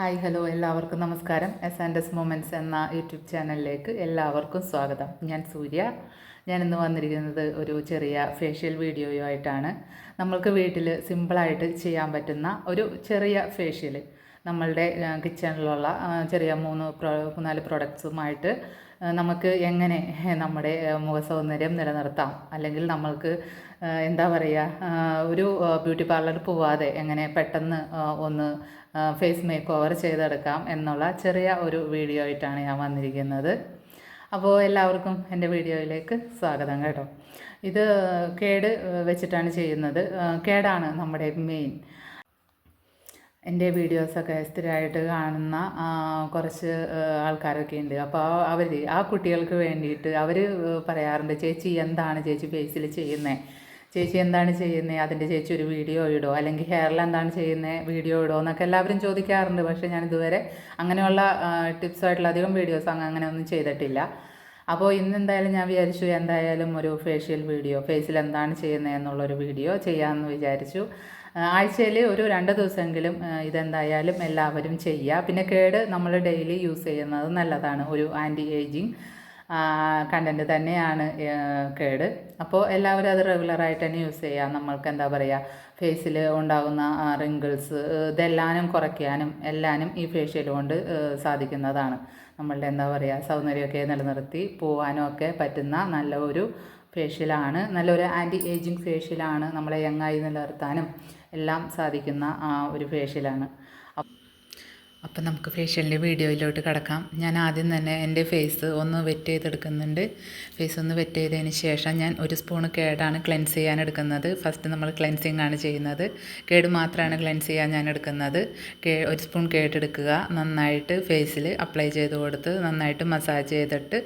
Hi hello എല്ലാവർക്കും നമസ്കാരം. S and S എന്ന യൂട്യൂബ് ചാനലിലേക്ക് എല്ലാവർക്കും സ്വാഗതം. ഞാൻ സൂര്യ. ഞാൻ ഇന്ന് വന്നിരിക്കുന്നത് ഒരു ചെറിയ ഫേഷ്യൽ വീഡിയോയോ ആയിട്ടാണ്. നമ്മൾക്ക് വീട്ടിൽ സിമ്പിളായിട്ട് ചെയ്യാൻ പറ്റുന്ന ഒരു ചെറിയ ഫേഷ്യൽ നമ്മളുടെ കിച്ചണിലുള്ള ചെറിയ മൂന്ന് പ്രോ നാല് പ്രൊഡക്ട്സുമായിട്ട് നമുക്ക് എങ്ങനെ നമ്മുടെ മുഖസൗന്ദര്യം നിലനിർത്താം? അല്ലെങ്കിൽ നമ്മൾക്ക് എന്താ പറയുക ഒരു ബ്യൂട്ടി പാർലറിൽ പോവാതെ എങ്ങനെ പെട്ടെന്ന് ഒന്ന് ഫേസ് മേക്ക് ഓവർ ചെയ്തെടുക്കാം എന്നുള്ള ചെറിയ ഒരു വീഡിയോ ആയിട്ടാണ് ഞാൻ വന്നിരിക്കുന്നത്. അപ്പോൾ എല്ലാവർക്കും എന്റെ വീഡിയോയിലേക്ക് സ്വാഗതം കേട്ടോ. ഇത് കേട് വെച്ചിട്ടാണ് ചെയ്യുന്നത്. കേടാണ് നമ്മുടെ മെയിൻ എന്റെ വീഡിയോസൊക്കെ സ്ഥിരമായിട്ട് കാണുന്ന കുറച്ച് ആൾക്കാരൊക്കെ ഉണ്ട്. അപ്പോൾ അവർ ആ കുട്ടികൾക്ക് വേണ്ടിയിട്ട് അവർ പറയാറുണ്ട് ചേച്ചി എന്താണ് ചേച്ചി ഫേസിൽ ചെയ്യുന്നത് ചേച്ചി എന്താണ് ചെയ്യുന്നത് അതിന്റെ ചേച്ചി ഒരു വീഡിയോ ഇടോ അല്ലെങ്കിൽ ഹെയറിൽ എന്താണ് ചെയ്യുന്നത് വീഡിയോ ഇടോ എന്നൊക്കെ എല്ലാവരും ചോദിക്കാറുണ്ട്. പക്ഷേ ഞാൻ ഇതുവരെ അങ്ങനെയുള്ള ടിപ്സായിട്ടുള്ള അധികം വീഡിയോസ് അങ്ങനെ ഒന്നും ചെയ്തിട്ടില്ല. അപ്പോൾ ഇന്ന് എന്തായാലും ഞാൻ വിചാരിച്ചു എന്തായാലും ഒരു ഫേഷ്യൽ വീഡിയോ ഫേസിൽ എന്താണ് ചെയ്യുന്നത് എന്നുള്ളൊരു വീഡിയോ ചെയ്യാമെന്ന് വിചാരിച്ചു. ആഴ്ചയിൽ ഒരു രണ്ട് ദിവസമെങ്കിലും ഇതെന്തായാലും എല്ലാവരും ചെയ്യുക. പിന്നെ കേട് നമ്മൾ ഡെയിലി യൂസ് ചെയ്യുന്നത് നല്ലതാണ്. ഒരു ആന്റി ഏജിങ് കണ്ടന്റ് തന്നെയാണ് കേട്. അപ്പോൾ എല്ലാവരും അത് റെഗുലറായിട്ട് തന്നെ യൂസ് ചെയ്യാം. നമ്മൾക്ക് എന്താ പറയുക ഫേസിൽ ഉണ്ടാകുന്ന റിങ്കിൾസ് ഇതെല്ലാനും കുറയ്ക്കാനും എല്ലാനും ഈ ഫേഷ്യൽ കൊണ്ട് സാധിക്കുന്നതാണ്. നമ്മളുടെ എന്താ പറയുക സൗന്ദര്യമൊക്കെ നിലനിർത്തി പോവാനും ഒക്കെ പറ്റുന്ന നല്ല ഒരു ഫേഷ്യലാണ് നല്ലൊരു ആന്റി ഏജിങ് ഫേഷ്യലാണ് നമ്മളെ യങ്ങായി നിലനിർത്താനും എല്ലാം സാധിക്കുന്ന ഒരു ഫേഷ്യലാണ് അപ്പം നമുക്ക് ഫേഷ്യലിന്റെ വീഡിയോയിലോട്ട് കിടക്കാം. ഞാൻ ആദ്യം തന്നെ എന്റെ ഫേസ് ഒന്ന് വെറ്റ് ചെയ്തെടുക്കുന്നുണ്ട്. ഫേസ് ഒന്ന് വെറ്റ് ചെയ്തതിന് ശേഷം ഞാൻ ഒരു സ്പൂൺ കേടാണ് ക്ലെൻസ് ചെയ്യാൻ എടുക്കുന്നത്. ഫസ്റ്റ് നമ്മൾ ക്ലെൻസിങ് ആണ് ചെയ്യുന്നത്. കേട് മാത്രമാണ് ക്ലെൻസ് ചെയ്യാൻ ഞാൻ എടുക്കുന്നത്. കേ ഒരു സ്പൂൺ കേട്ടെടുക്കുക നന്നായിട്ട് ഫേസിൽ അപ്ലൈ ചെയ്ത് കൊടുത്ത് നന്നായിട്ട് മസാജ് ചെയ്തിട്ട്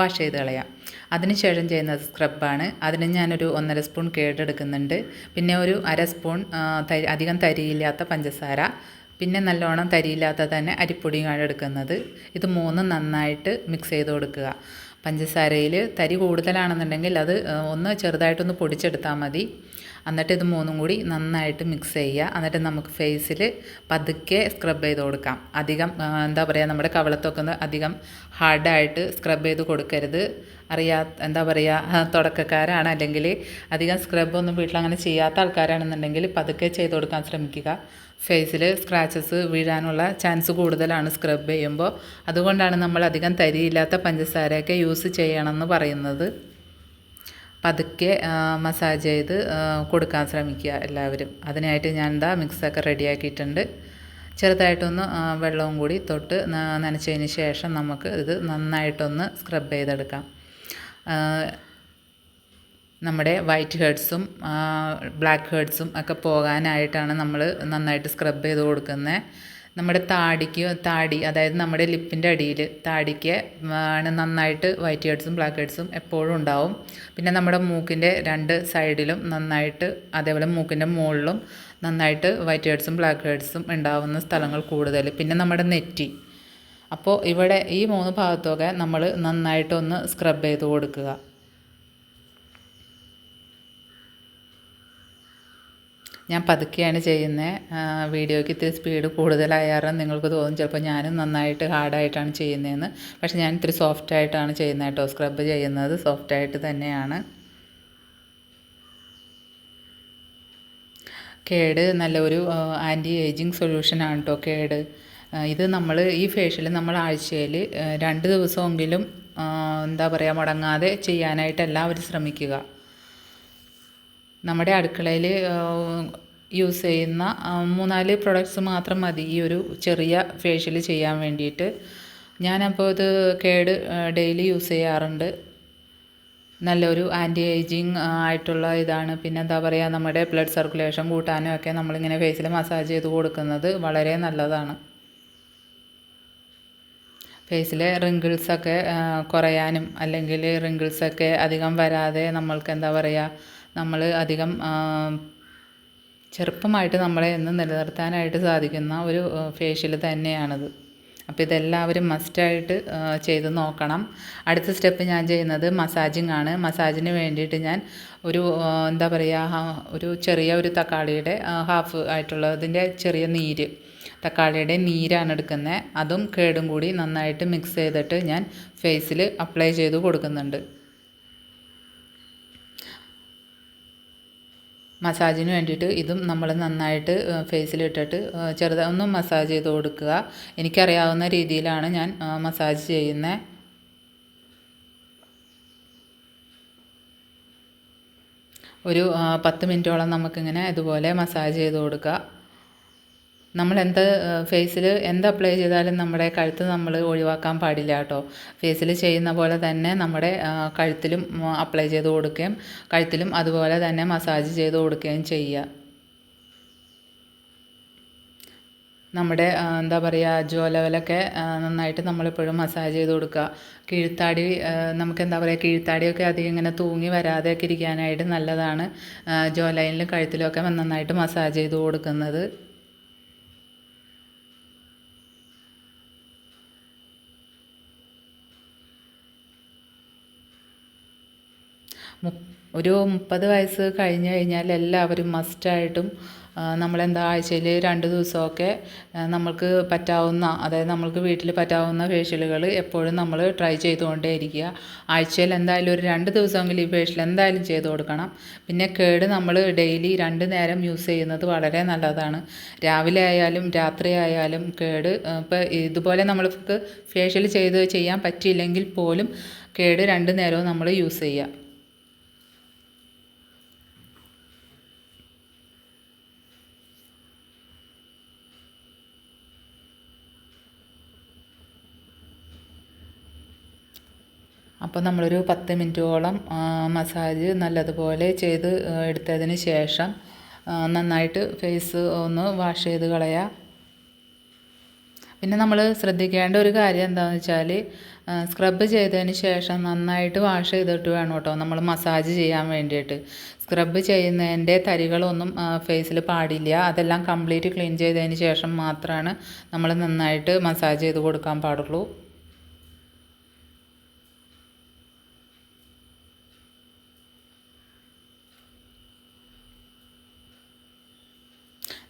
വാഷ് ചെയ്ത് കളയാം. അതിനുശേഷം ചെയ്യുന്നത് സ്ക്രബാണ്. അതിന് ഞാനൊരു ഒന്നര സ്പൂൺ കേടെടുക്കുന്നുണ്ട്. പിന്നെ ഒരു അര സ്പൂൺ അധികം തരിയില്ലാത്ത പഞ്ചസാര. പിന്നെ നല്ലോണം തരിയില്ലാത്ത തന്നെ അരിപ്പൊടിയാണ് എടുക്കുന്നത്. ഇത് മൂന്നും നന്നായിട്ട് മിക്സ് ചെയ്ത് കൊടുക്കുക. പഞ്ചസാരയിൽ തരി കൂടുതലാണെന്നുണ്ടെങ്കിൽ അത് ഒന്ന് ചെറുതായിട്ടൊന്ന് പൊടിച്ചെടുത്താൽ മതി. എന്നിട്ട് ഇത് മൂന്നും കൂടി നന്നായിട്ട് മിക്സ് ചെയ്യുക. എന്നിട്ട് നമുക്ക് ഫേസിൽ പതുക്കെ സ്ക്രബ് ചെയ്ത് കൊടുക്കാം. അധികം എന്താ പറയുക നമ്മുടെ കവളത്തൊക്കെ ഒന്ന് അധികം ഹാർഡായിട്ട് സ്ക്രബ് ചെയ്ത് കൊടുക്കരുത്. അറിയാ എന്താ പറയുക തുടക്കക്കാരാണ്. അല്ലെങ്കിൽ അധികം സ്ക്രബൊന്നും വീട്ടിൽ അങ്ങനെ ചെയ്യാത്ത ആൾക്കാരാണെന്നുണ്ടെങ്കിൽ പതുക്കെ ചെയ്ത് കൊടുക്കാൻ ശ്രമിക്കുക. ഫേസിൽ സ്ക്രാച്ചസ് വീഴാനുള്ള ചാൻസ് കൂടുതലാണ് സ്ക്രബ് ചെയ്യുമ്പോൾ. അതുകൊണ്ടാണ് നമ്മൾ അധികം തരിയില്ലാത്ത പഞ്ചസാരയൊക്കെ യൂസ് ചെയ്യണമെന്ന് പറയുന്നത്. പതുക്കെ മസാജ് ചെയ്ത് കൊടുക്കാൻ ശ്രമിക്കുക എല്ലാവരും. അതിനായിട്ട് ഞാൻ എന്താ മിക്സൊക്കെ റെഡിയാക്കിയിട്ടുണ്ട് ചെറുതായിട്ടൊന്ന് വെള്ളവും കൂടി തൊട്ട് നനച്ചതിന് ശേഷം നമുക്ക് ഇത് നന്നായിട്ടൊന്ന് സ്ക്രബ് ചെയ്തെടുക്കാം. നമ്മുടെ വൈറ്റ് ഹെഡ്സും ബ്ലാക്ക് ഹെഡ്സും ഒക്കെ പോകാനായിട്ടാണ് നമ്മൾ നന്നായിട്ട് സ്ക്രബ് ചെയ്ത് കൊടുക്കുന്നത് നമ്മുടെ താടിക്ക് താടി അതായത് നമ്മുടെ ലിപ്പിന്റെ അടിയിൽ താടിക്ക് ആണ് നന്നായിട്ട് വൈറ്റ് ഹെഡ്സും ബ്ലാക്ക് ഹെഡ്സും എപ്പോഴും ഉണ്ടാവും. പിന്നെ നമ്മുടെ മൂക്കിന്റെ രണ്ട് സൈഡിലും നന്നായിട്ട് അതേപോലെ മൂക്കിന്റെ മുകളിലും നന്നായിട്ട് വൈറ്റ് ഹെഡ്സും ബ്ലാക്ക് ഹെഡ്സും ഉണ്ടാവുന്ന സ്ഥലങ്ങൾ കൂടുതൽ പിന്നെ നമ്മുടെ നെറ്റി. അപ്പോൾ ഇവിടെ ഈ മൂന്ന് ഭാഗത്തൊക്കെ നമ്മൾ നന്നായിട്ടൊന്ന് സ്ക്രബ് ചെയ്ത് കൊടുക്കുക. ഞാൻ പതുക്കെയാണ് ചെയ്യുന്നത് വീഡിയോയ്ക്ക് ഇത്തിരി സ്പീഡ് കൂടുതലായാലും നിങ്ങൾക്ക് തോന്നും ചിലപ്പോൾ ഞാനും നന്നായിട്ട് ഹാർഡായിട്ടാണ് ചെയ്യുന്നതെന്ന് പക്ഷേ ഞാൻ ഇത്തിരി സോഫ്റ്റായിട്ടാണ് ചെയ്യുന്നത് കേട്ടോ. സ്ക്രബ്ബ് ചെയ്യുന്നത് സോഫ്റ്റായിട്ട് തന്നെയാണ്. കേട് നല്ലൊരു ആന്റി ഏജിങ് സൊല്യൂഷനാണ് കേട്ടോ കേട്. ഇത് നമ്മൾ ഈ ഫേഷ്യൽ നമ്മൾ ആഴ്ചയിൽ രണ്ട് ദിവസമെങ്കിലും എന്താ പറയുക മുടങ്ങാതെ ചെയ്യാനായിട്ട് എല്ലാവരും ശ്രമിക്കുക. നമ്മുടെ അടുക്കളയിൽ യൂസ് ചെയ്യുന്ന മൂന്നാൽ പ്രൊഡക്ട്സ് മാത്രം മതി ഈ ഒരു ചെറിയ ഫേഷ്യൽ ചെയ്യാൻ വേണ്ടിയിട്ട്. ഞാനപ്പോൾ ഇത് കേട് ഡെയിലി യൂസ് ചെയ്യാറുണ്ട്. നല്ലൊരു ആന്റി ഏജിങ് ആയിട്ടുള്ള ഇതാണ്. പിന്നെ എന്താ പറയുക നമ്മുടെ ബ്ലഡ് സർക്കുലേഷൻ കൂട്ടാനും ഒക്കെ നമ്മളിങ്ങനെ ഫേസിൽ മസാജ് ചെയ്ത് കൊടുക്കുന്നത് വളരെ നല്ലതാണ്. ഫേസിലെ റിങ്കിൾസൊക്കെ കുറയാനും അല്ലെങ്കിൽ റിങ്കിൾസൊക്കെ അധികം വരാതെ നമ്മൾക്ക് എന്താ പറയുക നമ്മൾ അധികം ചെറുപ്പമായിട്ട് നമ്മളെ എന്നും നിലനിർത്താനായിട്ട് സാധിക്കുന്ന ഒരു ഫേഷ്യൽ തന്നെയാണത്. അപ്പോൾ ഇതെല്ലാവരും മസ്റ്റായിട്ട് ചെയ്ത് നോക്കണം. അടുത്ത സ്റ്റെപ്പ് ഞാൻ ചെയ്യുന്നത് മസാജിങ് ആണ് മസാജിന് വേണ്ടിയിട്ട് ഞാൻ ഒരു എന്താ പറയുക ഒരു ചെറിയ ഒരു തക്കാളിയുടെ ഹാഫ് ആയിട്ടുള്ളതിന്റെ ചെറിയ നീര് തക്കാളിയുടെ നീരാണ് എടുക്കുന്നത്. അതും കേടും കൂടി നന്നായിട്ട് മിക്സ് ചെയ്തിട്ട് ഞാൻ ഫേസിൽ അപ്ലൈ ചെയ്ത് കൊടുക്കുന്നുണ്ട്. മസാജിന് വേണ്ടിയിട്ട് ഇതും നമ്മൾ നന്നായിട്ട് ഫേസിലിട്ടിട്ട് ചെറുതായി ഒന്ന് മസാജ് ചെയ്ത് കൊടുക്കുക. എനിക്കറിയാവുന്ന രീതിയിലാണ് ഞാൻ മസാജ് ചെയ്യുന്നത് ഒരു പത്ത് മിനിറ്റോളം നമുക്കിങ്ങനെ ഇതുപോലെ മസാജ് ചെയ്ത് കൊടുക്കുക. നമ്മൾ എന്ത് ഫേസിൽ എന്ത് അപ്ലൈ ചെയ്താലും നമ്മുടെ കഴുത്ത് നമ്മൾ ഒഴിവാക്കാൻ പാടില്ല കേട്ടോ. ഫേസിൽ ചെയ്യുന്ന പോലെ തന്നെ നമ്മുടെ കഴുത്തിലും അപ്ലൈ ചെയ്ത് കൊടുക്കുകയും കഴുത്തിലും അതുപോലെ തന്നെ മസാജ് ചെയ്ത് കൊടുക്കുകയും ചെയ്യുക. നമ്മുടെ എന്താ പറയുക ജോ ലെവലൊക്കെ നന്നായിട്ട് നമ്മളെപ്പോഴും മസാജ് ചെയ്ത് കൊടുക്കുക. കീഴ്ത്താടി നമുക്ക് എന്താ പറയുക കീഴ്ത്താടിയൊക്കെ അധികം ഇങ്ങനെ തൂങ്ങി വരാതെയൊക്കെ ഇരിക്കാനായിട്ട് നല്ലതാണ്. ജോ ലൈനിലും കഴുത്തിലൊക്കെ നന്നായിട്ട് മസാജ് ചെയ്ത് കൊടുക്കുന്നത്. ഒരു മുപ്പത് വയസ്സ് കഴിഞ്ഞു കഴിഞ്ഞാൽ എല്ലാവരും മസ്റ്റായിട്ടും നമ്മളെന്താ ആഴ്ചയിൽ രണ്ട് ദിവസമൊക്കെ നമ്മൾക്ക് പറ്റാവുന്ന അതായത് നമ്മൾക്ക് വീട്ടിൽ പറ്റാവുന്ന ഫേഷ്യലുകൾ എപ്പോഴും നമ്മൾ ട്രൈ ചെയ്തുകൊണ്ടേ ഇരിക്കുക ആഴ്ചയിൽ എന്തായാലും ഒരു രണ്ട് ദിവസമെങ്കിലും ഈ ഫേഷ്യൽ എന്തായാലും ചെയ്ത് കൊടുക്കണം. പിന്നെ കേട് നമ്മൾ ഡെയിലി രണ്ട് നേരം യൂസ് ചെയ്യുന്നത് വളരെ നല്ലതാണ്. രാവിലെ ആയാലും രാത്രി ആയാലും കേട് ഇപ്പോൾ ഇതുപോലെ നമ്മൾക്ക് ഫേഷ്യൽ ചെയ്ത് ചെയ്യാൻ പറ്റിയില്ലെങ്കിൽ പോലും കേട് രണ്ട് നേരവും നമ്മൾ യൂസ് ചെയ്യുക. അപ്പോൾ നമ്മളൊരു പത്ത് മിനിറ്റോളം മസാജ് നല്ലതുപോലെ ചെയ്ത് എടുത്തതിന് ശേഷം നന്നായിട്ട് ഫേസ് ഒന്ന് വാഷ് ചെയ്ത് കളയുക പിന്നെ നമ്മൾ ശ്രദ്ധിക്കേണ്ട ഒരു കാര്യം എന്താണെന്ന് വെച്ചാൽ സ്ക്രബ് ചെയ്തതിന് ശേഷം നന്നായിട്ട് വാഷ് ചെയ്തിട്ട് വേണം കേട്ടോ നമ്മൾ മസാജ് ചെയ്യാൻ വേണ്ടിയിട്ട്. സ്ക്രബ് ചെയ്യുന്നതിന്റെ തരികളൊന്നും ഫേസിൽ പാടില്ല. അതെല്ലാം കംപ്ലീറ്റ് ക്ലീൻ ചെയ്തതിന് ശേഷം മാത്രമാണ് നമ്മൾ നന്നായിട്ട് മസാജ് ചെയ്ത് കൊടുക്കാൻ പാടുള്ളൂ.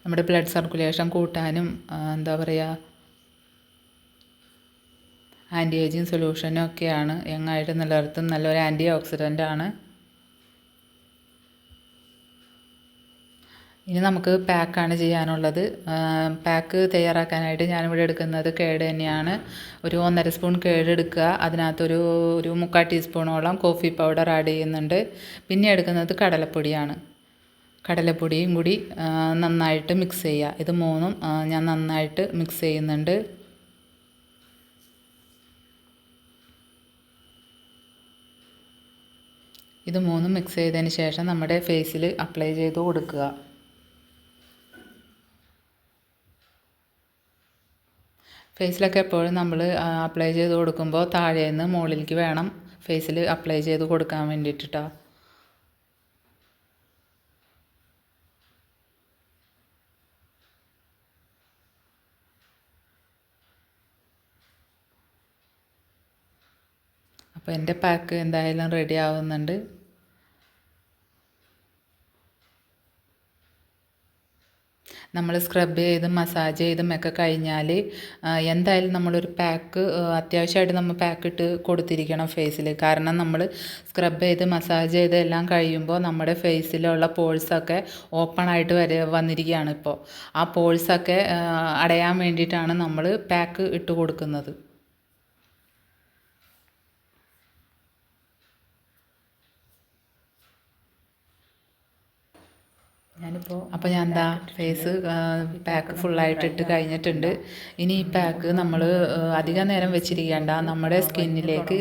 നമ്മുടെ ബ്ലഡ് സർക്കുലേഷൻ കൂട്ടാനും എന്താ പറയുക ആന്റി ഏജിങ് സൊല്യൂഷനും ഒക്കെയാണ് യങ്ങായിട്ട് നിലനിർത്തും. നല്ലൊരു ആന്റി ഓക്സിഡന്റ് ആണ്. ഇനി നമുക്ക് പാക്കാണ് ചെയ്യാനുള്ളത്. പാക്ക് തയ്യാറാക്കാനായിട്ട് ഞാനിവിടെ എടുക്കുന്നത് കേട് തന്നെയാണ്. ഒരു ഒന്നര സ്പൂൺ കേട് എടുക്കുക. അതിനകത്തൊരു ഒരു മുക്കാൽ ടീസ്പൂണോളം കോഫി പൗഡർ ആഡ് ചെയ്യുന്നുണ്ട്. പിന്നെ എടുക്കുന്നത് കടലപ്പൊടിയാണ്. കടലപ്പൊടിയും കൂടി നന്നായിട്ട് മിക്സ് ചെയ്യുക ഇത് മൂന്നും ഞാൻ നന്നായിട്ട് മിക്സ് ചെയ്യുന്നുണ്ട്. ഇത് മൂന്നും മിക്സ് ചെയ്തതിന് ശേഷം നമ്മുടെ ഫേസിൽ അപ്ലൈ ചെയ്ത് കൊടുക്കുക. ഫേസിലൊക്കെ എപ്പോഴും നമ്മൾ അപ്ലൈ ചെയ്ത് കൊടുക്കുമ്പോൾ താഴേന്ന് മുകളിലേക്ക് വേണം ഫേസിൽ അപ്ലൈ ചെയ്ത് കൊടുക്കാൻ വേണ്ടിയിട്ടാണ് അപ്പോൾ എന്റെ പാക്ക് എന്തായാലും റെഡി ആവുന്നുണ്ട്. നമ്മൾ സ്ക്രബ് ചെയ്തും മസാജ് ചെയ്തും ഒക്കെ കഴിഞ്ഞാൽ എന്തായാലും നമ്മളൊരു പാക്ക് അത്യാവശ്യമായിട്ട് നമ്മൾ പാക്ക് ഇട്ട് കൊടുത്തിരിക്കണം ഫേസിൽ കാരണം നമ്മൾ സ്ക്രബ് ചെയ്ത് മസാജ് ചെയ്ത് എല്ലാം കഴിയുമ്പോൾ നമ്മുടെ ഫേസിലുള്ള പോൾസൊക്കെ ഓപ്പൺ ആയിട്ട് വരെ വന്നിരിക്കുകയാണ് ഇപ്പോൾ ആ പോൾസൊക്കെ അടയാൻ വേണ്ടിയിട്ടാണ് നമ്മൾ പാക്ക് ഇട്ട് കൊടുക്കുന്നത്. ഞാനിപ്പോൾ അപ്പോൾ ഞാൻ എന്താ ഫേസ് പാക്ക് ഫുള്ളായിട്ട് ഇട്ട് കഴിഞ്ഞിട്ടുണ്ട്. ഇനി ഈ പാക്ക് നമ്മൾ അധികം നേരം വെച്ചിരിക്കേണ്ട. നമ്മുടെ സ്കിന്നിലേക്ക്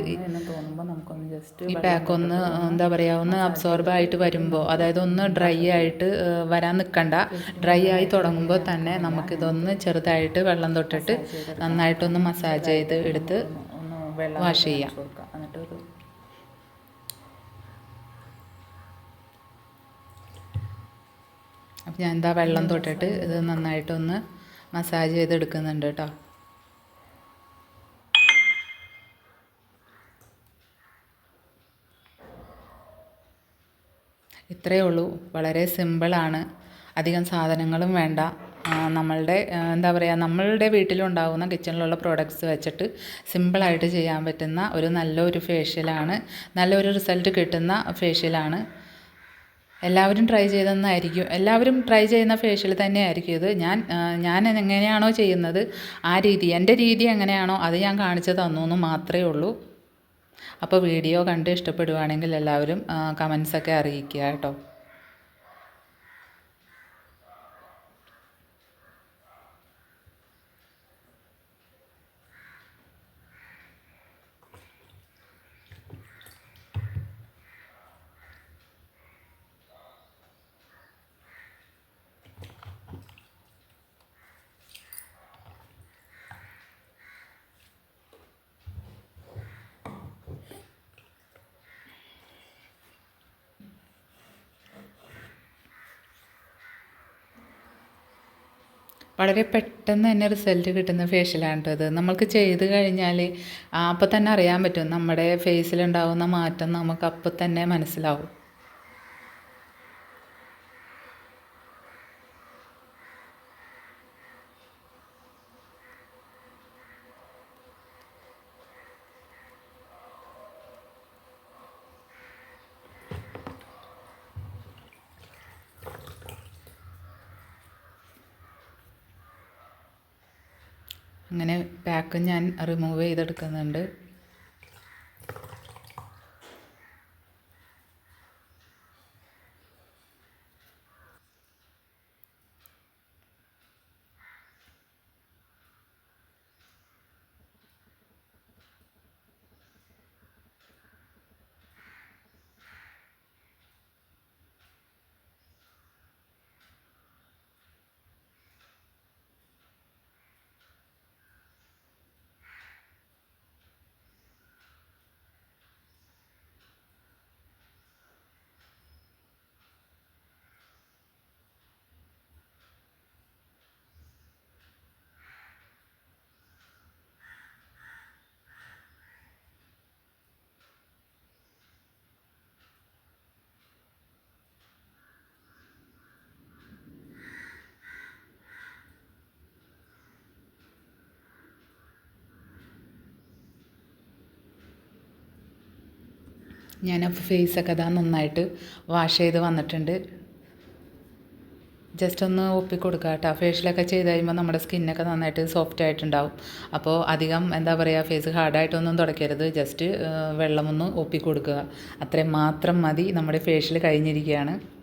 ഈ പാക്ക് ഒന്ന് എന്താ പറയുക ഒന്ന് അബ്സോർബ് ആയിട്ട് വരുമ്പോൾ അതായത് ഒന്ന് ഡ്രൈ ആയിട്ട് വരാൻ നിൽക്കണ്ട ഡ്രൈ ആയി തുടങ്ങുമ്പോൾ തന്നെ നമുക്കിതൊന്ന് ചെറുതായിട്ട് വെള്ളം തൊട്ടിട്ട് നന്നായിട്ടൊന്ന് മസാജ് ചെയ്ത് എടുത്ത് വാഷ് ചെയ്യാം. എന്നിട്ട് അപ്പം ഞാൻ എന്താ വെള്ളം തൊട്ടിട്ട് ഇത് നന്നായിട്ടൊന്ന് മസാജ് ചെയ്തെടുക്കുന്നുണ്ട് കേട്ടോ. ഇത്രയേ ഉള്ളൂ. വളരെ സിമ്പിളാണ് അധികം സാധനങ്ങളും വേണ്ട. നമ്മളുടെ എന്താ പറയുക നമ്മളുടെ വീട്ടിലുണ്ടാകുന്ന കിച്ചണിലുള്ള പ്രോഡക്റ്റ്സ് വെച്ചിട്ട് സിമ്പിളായിട്ട് ചെയ്യാൻ പറ്റുന്ന ഒരു നല്ലൊരു ഫേഷ്യലാണ് നല്ലൊരു റിസൾട്ട് കിട്ടുന്ന ഫേഷ്യലാണ് എല്ലാവരും ട്രൈ ചെയ്തെന്നായിരിക്കും. എല്ലാവരും ട്രൈ ചെയ്യുന്ന ഫേഷ്യൽ തന്നെയായിരിക്കും ഇത്. ഞാൻ ഞാൻ എങ്ങനെയാണോ ചെയ്യുന്നത് ആ രീതി എന്റെ രീതി എങ്ങനെയാണോ അത് ഞാൻ കാണിച്ചു തന്നു എന്ന് മാത്രമേ ഉള്ളൂ. അപ്പോൾ വീഡിയോ കണ്ട് ഇഷ്ടപ്പെടുവാണെങ്കിൽ എല്ലാവരും കമൻസൊക്കെ അറിയിക്കുക കേട്ടോ. വളരെ പെട്ടെന്ന് തന്നെ റിസൾട്ട് കിട്ടുന്ന ഫേഷ്യലാണ് കേട്ടോ ഇത് നമ്മൾക്ക് ചെയ്ത് കഴിഞ്ഞാൽ അപ്പോൾ തന്നെ അറിയാൻ പറ്റും. നമ്മുടെ ഫേസിലുണ്ടാകുന്ന മാറ്റം നമുക്ക് അപ്പോൾ തന്നെ മനസ്സിലാവും. അങ്ങനെ പാക്ക് ഞാൻ റിമൂവ് ചെയ്തെടുക്കുന്നുണ്ട്. ഞാൻ ഫേസൊക്കെ ഇതാ നന്നായിട്ട് വാഷ് ചെയ്ത് വന്നിട്ടുണ്ട്. ജസ്റ്റ് ഒന്ന് ഒപ്പിക്കൊടുക്കുക കേട്ടോ ഫേഷ്യലൊക്കെ ചെയ്ത് കഴിയുമ്പോൾ നമ്മുടെ സ്കിന്നൊക്കെ നന്നായിട്ട് സോഫ്റ്റ് ആയിട്ടുണ്ടാവും. അപ്പോൾ അധികം എന്താ പറയുക ഫേസ് ഹാർഡായിട്ടൊന്നും തുടയ്ക്കരുത്. ജസ്റ്റ് വെള്ളമൊന്ന് ഒപ്പിക്കൊടുക്കുക. അത്രയും മാത്രം മതി നമ്മുടെ ഫേഷ്യൽ കഴിഞ്ഞിരിക്കുകയാണ്.